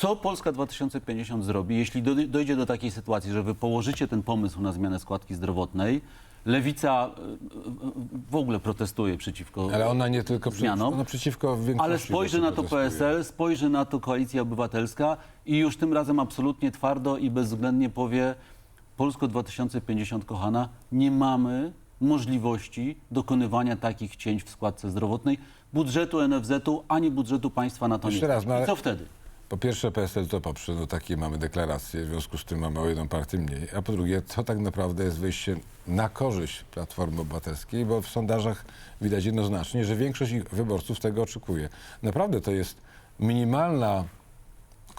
Co Polska 2050 zrobi, jeśli do, dojdzie do takiej sytuacji, że wy położycie ten pomysł na zmianę składki zdrowotnej? Lewica y, y, w ogóle protestuje przeciwko Ale ona nie tylko zmianom. ona przeciwko większości Ale spojrzy na to. PSL, spojrzy na to Koalicja Obywatelska i już tym razem absolutnie twardo i bezwzględnie powie Polsko 2050, kochana, nie mamy możliwości dokonywania takich cięć w składce zdrowotnej budżetu NFZ-u, ani budżetu państwa na to nie Jeszcze raz, stać. no ale- I co wtedy? Po pierwsze PSL to poprze, no takie mamy deklaracje, w związku z tym mamy o jedną partię mniej. A po drugie, to tak naprawdę jest wyjście na korzyść Platformy Obywatelskiej, bo w sondażach widać jednoznacznie, że większość ich wyborców tego oczekuje. Naprawdę to jest minimalna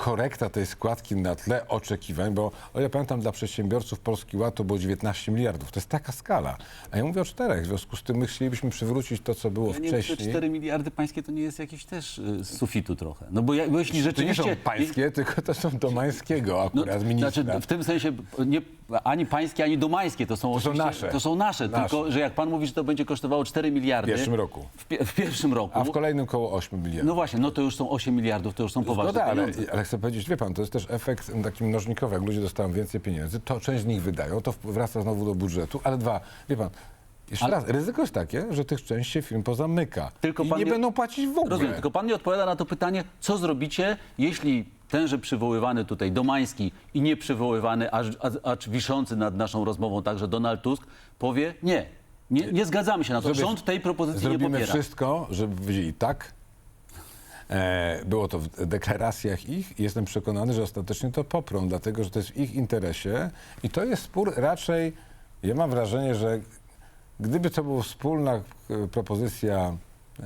korekta tej składki na tle oczekiwań, bo o ile pamiętam, dla przedsiębiorców Polski Ład to było 19 miliardów. To jest taka skala. A ja mówię o czterech. W związku z tym my chcielibyśmy przywrócić to, co było Ja nie wiem, wcześniej. 4 miliardy pańskie to nie jest jakieś też y, z sufitu trochę. No bo, ja, bo jeśli To nie rzeczywiście... są pańskie, tylko to są domańskiego No, akurat ministra. znaczy, w tym sensie nie, ani pańskie, ani domańskie to są, są oczywiście- nasze. To są nasze, Nasze. tylko że jak pan mówi, że to będzie kosztowało 4 miliardy. W pierwszym roku. W, pie, w pierwszym roku. A w kolejnym koło 8 miliardów. No właśnie, no to już są 8 miliardów, to już są poważne Zgoda, ale, pieniądze. ale chcę powiedzieć, wie pan, to jest też efekt taki mnożnikowy. Jak ludzie dostają więcej pieniędzy, to część z nich wydają, to wraca znowu do budżetu, ale dwa, wie pan, jeszcze Ale- raz, ryzyko jest takie, że tych część się firm pozamyka Tylko i nie, nie- będą płacić w ogóle. Rozumiem, tylko pan nie odpowiada na to pytanie, co zrobicie, jeśli tenże przywoływany tutaj Domański i nie przywoływany, acz, acz, wiszący nad naszą rozmową także Donald Tusk powie nie. Nie, nie zgadzamy się na to. Zrobię- Rząd tej propozycji nie Zrobimy popiera. wszystko, żeby powiedzieli tak. E, było to w deklaracjach ich i jestem przekonany, że ostatecznie to poprą, dlatego że to jest w ich interesie i to jest spór raczej, ja mam wrażenie, że gdyby to była wspólna e, propozycja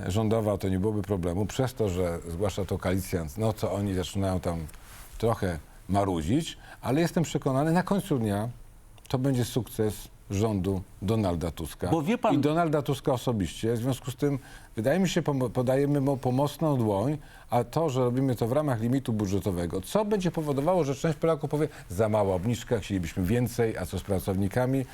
rządowa, to nie byłoby problemu. Przez to, że zgłasza to koalicjant, no to oni zaczynają tam trochę marudzić, ale jestem przekonany, na końcu dnia to będzie sukces rządu Donalda Tuska. Bo wie pan- I Donalda Tuska osobiście. W związku z tym, wydaje mi się, podajemy mu pomocną dłoń, a to, że robimy to w ramach limitu budżetowego, co będzie powodowało, że część Polaków powie, za mała obniżka, chcielibyśmy więcej, a co z pracownikami?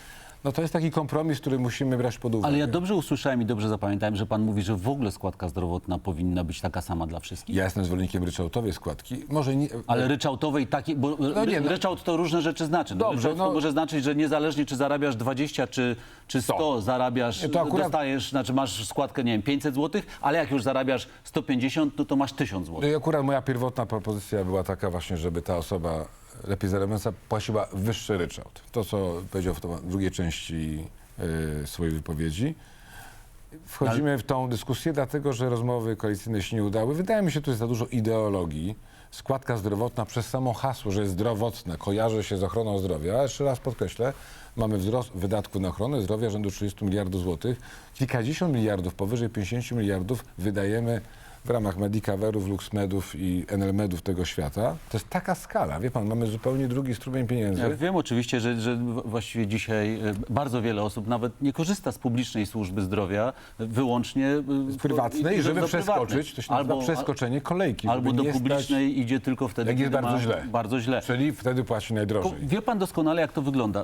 No to jest taki kompromis, który musimy brać pod uwagę. Ale ja dobrze usłyszałem i dobrze zapamiętałem, że pan mówi, że w ogóle składka zdrowotna powinna być taka sama dla wszystkich. Ja jestem zwolennikiem ryczałtowej składki. Może nie, Ale ryczałtowej takiej, bo No nie, no- ryczałt to różne rzeczy znaczy. No, Dobrze, ryczałt to no- może znaczyć, że niezależnie czy zarabiasz 20 czy, czy 100, 100. zarabiasz, Nie, to akurat- dostajesz, znaczy masz składkę, nie wiem, 500 zł, ale jak już zarabiasz 150, no to masz 1000 zł. No i akurat moja pierwotna propozycja była taka właśnie, żeby ta osoba lepiej zarabiająca płaciła wyższy ryczałt. To, co powiedział w drugiej części y, swojej wypowiedzi. Wchodzimy w tą dyskusję, dlatego że rozmowy koalicyjne się nie udały. Wydaje mi się, tu jest za dużo ideologii. Składka zdrowotna przez samo hasło, że jest zdrowotne, kojarzy się z ochroną zdrowia. A jeszcze raz podkreślę, mamy wzrost wydatków na ochronę zdrowia rzędu 30 miliardów złotych. Kilkadziesiąt miliardów, powyżej 50 miliardów wydajemy w ramach Medicaverów, Luxmedów i Enelmedów tego świata. To jest taka skala. Wie pan, mamy zupełnie drugi strumień pieniędzy. Ja wiem oczywiście, że, że właściwie dzisiaj e, bardzo wiele osób nawet nie korzysta z publicznej służby zdrowia, wyłącznie e, prywatnej, do- żeby przeskoczyć, to się nazywa przeskoczenie kolejki. Albo do nie stać- publicznej idzie tylko wtedy, Jak jest kiedy bardzo ma źle. bardzo źle. Czyli wtedy płaci najdrożej. Tylko Wie pan doskonale, jak to wygląda.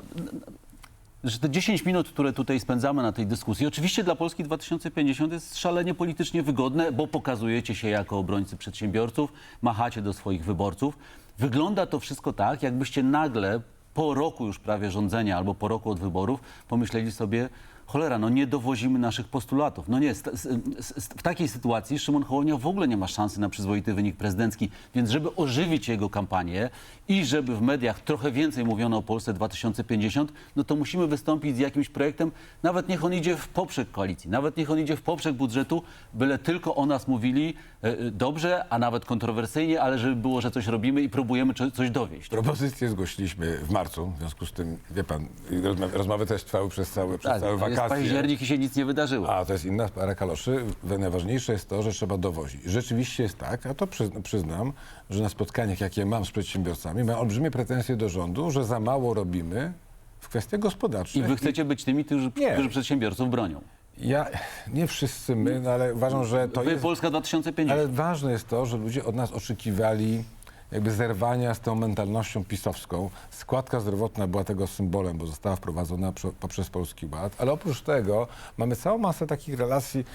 Że te 10 minut, które tutaj spędzamy na tej dyskusji, oczywiście dla Polski 2050 jest szalenie politycznie wygodne, bo pokazujecie się jako obrońcy przedsiębiorców, machacie do swoich wyborców. Wygląda to wszystko tak, jakbyście nagle po roku już prawie rządzenia albo po roku od wyborów pomyśleli sobie, cholera, no nie dowozimy naszych postulatów. No nie, st- s- s- w takiej sytuacji Szymon Hołownia w ogóle nie ma szansy na przyzwoity wynik prezydencki, więc żeby ożywić jego kampanię i żeby w mediach trochę więcej mówiono o Polsce 2050, no to musimy wystąpić z jakimś projektem, nawet niech on idzie w poprzek koalicji, nawet niech on idzie w poprzek budżetu, byle tylko o nas mówili e, e, dobrze, a nawet kontrowersyjnie, ale żeby było, że coś robimy i próbujemy co- coś dowieść. Propozycję zgłosiliśmy w marcu, w związku z tym, wie pan, rozmowy, rozmowy też trwały przez całe, przez całe jest wakacje. październik i się nic nie wydarzyło. A to jest inna para kaloszy. Najważniejsze jest to, że trzeba dowozić. Rzeczywiście jest tak, a to przyzn- przyznam, że na spotkaniach, jakie mam z przedsiębiorcami, mam olbrzymie pretensje do rządu, że za mało robimy w kwestiach I gospodarczych. wy chcecie być tymi, którzy, Nie. którzy przedsiębiorców bronią. Ja, nie wszyscy my, no ale uważam, że to Wy jest... Polska 2050. Ale ważne jest to, że ludzie od nas oczekiwali jakby zerwania z tą mentalnością pisowską. Składka zdrowotna była tego symbolem, bo została wprowadzona prze- poprzez Polski Ład, ale oprócz tego mamy całą masę takich relacji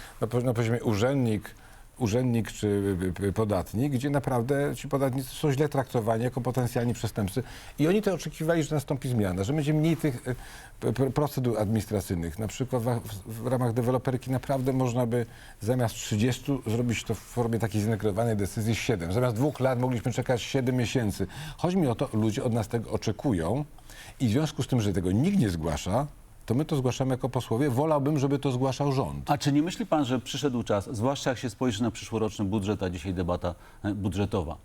na poziomie urzędnik, urzędnik czy y, y, podatnik, gdzie naprawdę ci podatnicy są źle traktowani jako potencjalni przestępcy. I oni to oczekiwali, że nastąpi zmiana, że będzie mniej tych y, procedur administracyjnych. Na przykład w ramach deweloperki naprawdę można by zamiast 30 zrobić to w formie takiej zintegrowanej decyzji 7. Zamiast dwóch lat mogliśmy czekać 7 miesięcy. Chodzi mi o to, ludzie od nas tego oczekują i w związku z tym, że tego nikt nie zgłasza, to my to zgłaszamy jako posłowie. Wolałbym, żeby to zgłaszał rząd. A czy nie myśli pan, że przyszedł czas, zwłaszcza jak się spojrzy na przyszłoroczny budżet, a dzisiaj debata e, budżetowa,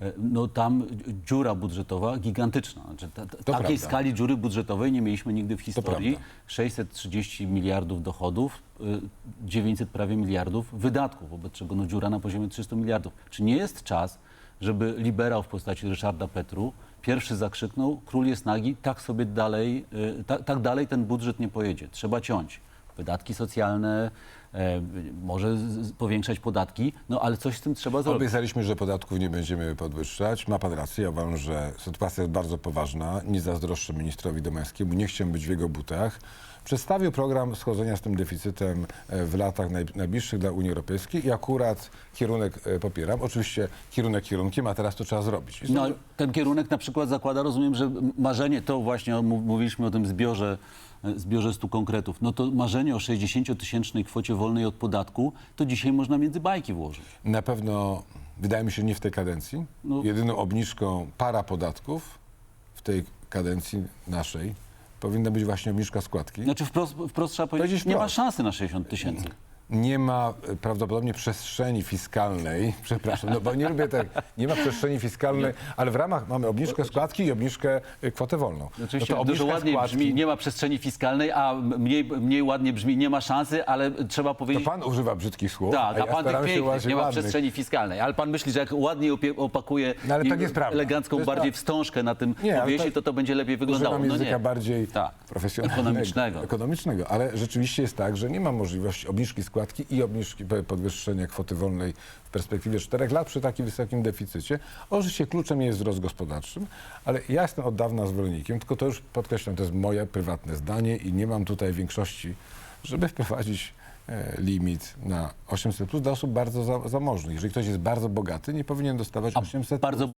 e, no tam dziura budżetowa gigantyczna. Znaczy, ta, ta, takiej prawda. skali dziury budżetowej nie mieliśmy nigdy w historii. prawda. 630 miliardów dochodów, y, 900 prawie miliardów wydatków, wobec czego no, dziura na poziomie 300 miliardów. Czy nie jest czas, żeby liberał w postaci Ryszarda Petru pierwszy zakrzyknął, król jest nagi, tak sobie dalej, y, tak, tak dalej ten budżet nie pojedzie. Trzeba ciąć. Wydatki socjalne, e, może z- z- powiększać podatki, no ale coś z tym trzeba zrobić. Obiecaliśmy, że podatków nie będziemy podwyższać. Ma pan rację. Ja uważam, że sytuacja jest bardzo poważna. Nie zazdroszczę ministrowi Domańskiemu. Nie chciałem być w jego butach. Przedstawił program schodzenia z tym deficytem e, w latach naj, najbliższych dla Unii Europejskiej i akurat kierunek e, popieram. Oczywiście kierunek kierunkiem, a teraz to trzeba zrobić. I No, sądzę- ten kierunek na przykład zakłada, rozumiem, że marzenie, to właśnie o- mówiliśmy o tym zbiorze, zbiorze stu konkretów, no to marzenie o 60-tysięcznej kwocie wolnej od podatku, to dzisiaj można między bajki włożyć. Na pewno, wydaje mi się, nie w tej kadencji. No. Jedyną obniżką para podatków w tej kadencji naszej powinna być właśnie obniżka składki. Znaczy wprost, wprost trzeba powiedzieć, Powiedzieć nie ma wprost. szansy na 60 tysięcy. Nie ma e, prawdopodobnie przestrzeni fiskalnej, przepraszam, no bo nie lubię tak, nie ma przestrzeni fiskalnej, ale w ramach mamy obniżkę składki i obniżkę e, kwotę wolną. Oczywiście no to dużo obniżka ładniej brzmi, nie ma przestrzeni fiskalnej, a mniej, mniej ładnie brzmi, nie ma szansy, ale trzeba to powiedzieć... pan używa brzydkich słów, Tak, a ja pan staram tych się pięknych, używać nie ma ładnych. przestrzeni fiskalnej. Ale pan myśli, że jak ładnie opie- opakuje No, ale i tak jest prawda. elegancką To jest bardziej prawda. wstążkę na tym Nie, ale powiesi, tak- to to będzie lepiej wyglądało. Używam No języka nie. bardziej Tak. profesjonalnego. Ekonomicznego. Ekonomicznego, ale rzeczywiście jest tak, że nie ma możliwości obniżki składki i obniżki p- podwyższenia kwoty wolnej w perspektywie czterech lat przy takim wysokim deficycie. Oczywiście kluczem jest wzrost gospodarczy, ale ja jestem od dawna zwolennikiem, tylko to już podkreślam, to jest moje prywatne zdanie i nie mam tutaj większości, żeby wprowadzić e, limit na 800 plus dla osób bardzo za, zamożnych. Jeżeli ktoś jest bardzo bogaty, nie powinien dostawać 800 Bardzo